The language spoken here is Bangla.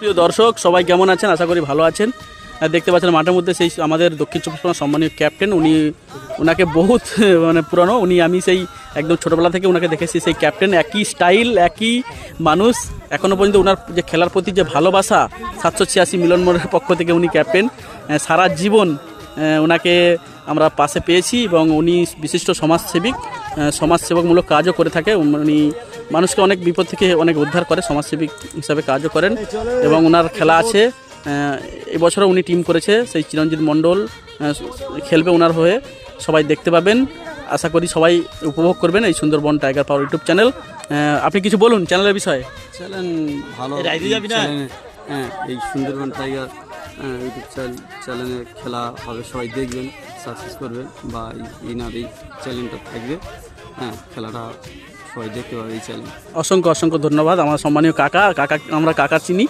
প্রিয় দর্শক, সবাই কেমন আছেন? আশা করি ভালো আছেন। দেখতে পাচ্ছেন মাঠের মধ্যে সেই আমাদের দক্ষিণ চব্বিশ পরগনার সম্মানীয় ক্যাপ্টেন। উনি ওনাকে বহুত মানে পুরানো। উনি আমি সেই একদম ছোটোবেলা থেকে ওনাকে দেখেছি, সেই ক্যাপ্টেন। একই স্টাইল, একই মানুষ। এখনও পর্যন্ত ওনার যে খেলার প্রতি যে ভালোবাসা, সাতশো ছিয়াশি মিলন মোড়ের পক্ষ থেকে উনি ক্যাপ্টেন। সারা জীবন ওনাকে আমরা পাশে পেয়েছি এবং উনি বিশিষ্ট সমাজসেবিক সমাজসেবকমূলক কাজও করে থাকে। উনি মানুষকে অনেক বিপদ থেকে অনেক উদ্ধার করে সমাজসেবিক হিসাবে কাজও করেন এবং ওনার খেলা আছে। এবছরও উনি টিম করেছে সেই চিরঞ্জিত মণ্ডল খেলবে ওনার হয়ে। সবাই দেখতে পাবেন। আশা করি সবাই উপভোগ করবেন এই Sundarban tiger power YouTube channel. আপনি কিছু বলুন চ্যানেলের বিষয়ে? চ্যানেল ভালো হ্যাঁ এই সুন্দরবন টাইগার ইউটিউব চ্যানেল চ্যানেলে খেলা হবে, সবাই দেখবেন সাকসেস করবেন বা এনার এই চ্যানেলটা থাকবে। হ্যাঁ খেলাটা সবাই দেখতে পাবে এই চ্যানেল অসংখ্য অসংখ্য ধন্যবাদ, আমার সম্মানীয় কাকা কাকা, আমরা কাকা চিনি।